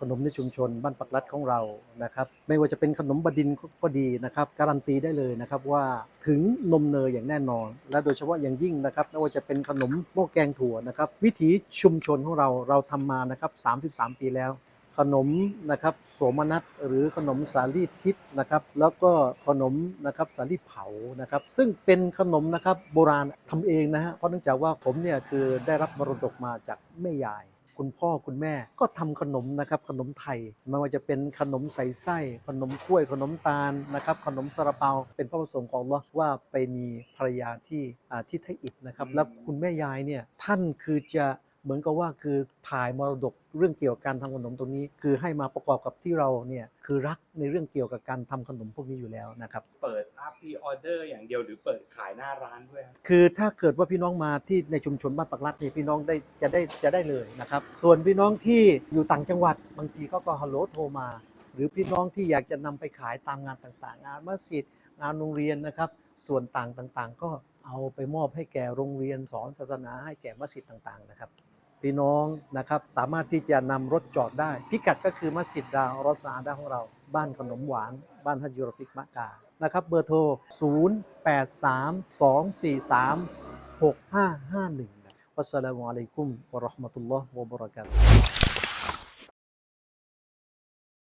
ขนมในชุมชนบ้านปักรัดของเรานะครับ ไม่ว่าจะเป็นขนมบดินก็ดีนะครับ การันตีได้เลยนะครับว่าถึงนมเนยอย่างแน่นอน และโดยเฉพาะอย่างยิ่งนะครับไม่ว่าจะเป็นขนมหม้อแกงถั่วนะครับ วิถีชุมชนของเราเราทำมานะครับ33 ปีแล้ว ขนมนะครับโสมนัสหรือขนมสาลี่ทิพย์นะครับ แล้วก็ขนมนะครับสาลี่เผานะครับ ซึ่งเป็นขนมนะครับโบราณทำเองนะฮะเพราะเนื่องจากว่าผมเนี่ยคือได้รับมรดกมาจากแม่ยาย คุณพ่อคุณแม่ ก็ทำขนมนะครับขนมไทยไม่ว่าจะเป็นขนมใส่ไส้ ขนมกล้วยขนมตาลนะครับขนมซาลาเปา เป็นพระประสงค์ของอัลเลาะห์ว่าไปมีภรรยาที่อ่าที่ไทยอิฐนะครับแล้วคุณแม่ยายเนี่ยท่านคือจะ เหมือนกับว่าคือถ่ายมรดกเรื่องเกี่ยวกับการทำขนมตรงนี้ คือให้มาประกอบกับที่เราเนี่ยคือรักในเรื่องเกี่ยวกับการทำขนมพวกนี้อยู่แล้วนะครับเปิดรับพรีออเดอร์อย่างเดียวหรือเปิดขายหน้าร้านด้วยครับคือถ้าเกิดว่าพี่น้องมาที่ในชุมชนบ้านปักรัดนี่พี่น้องได้จะได้จะได้เลยนะครับส่วนพี่น้องที่อยู่ต่างจังหวัดบางทีเขาก็ฮัลโหลโทรมา หรือพี่น้องที่อยากจะนำไปขายตามงานต่างๆ งานมัสยิดงานโรงเรียนนะครับส่วนต่างต่างๆ ก็เอาไปมอบให้แก่โรงเรียนสอนศาสนาให้แก่มัสยิดต่างๆนะครับ พี่น้องนะครับสามารถที่จะนำรถจอดได้ พิกัดก็คือมัสยิดดาวรสาดาของเรา บ้านขนมหวาน บ้านฮัจยุรฟิกมะกานะครับเบอร์โทร 0832436551วัสสลามุอะลัยกุมวะเราะห์มะตุลลอฮ์วะบะเราะกาตุฮ์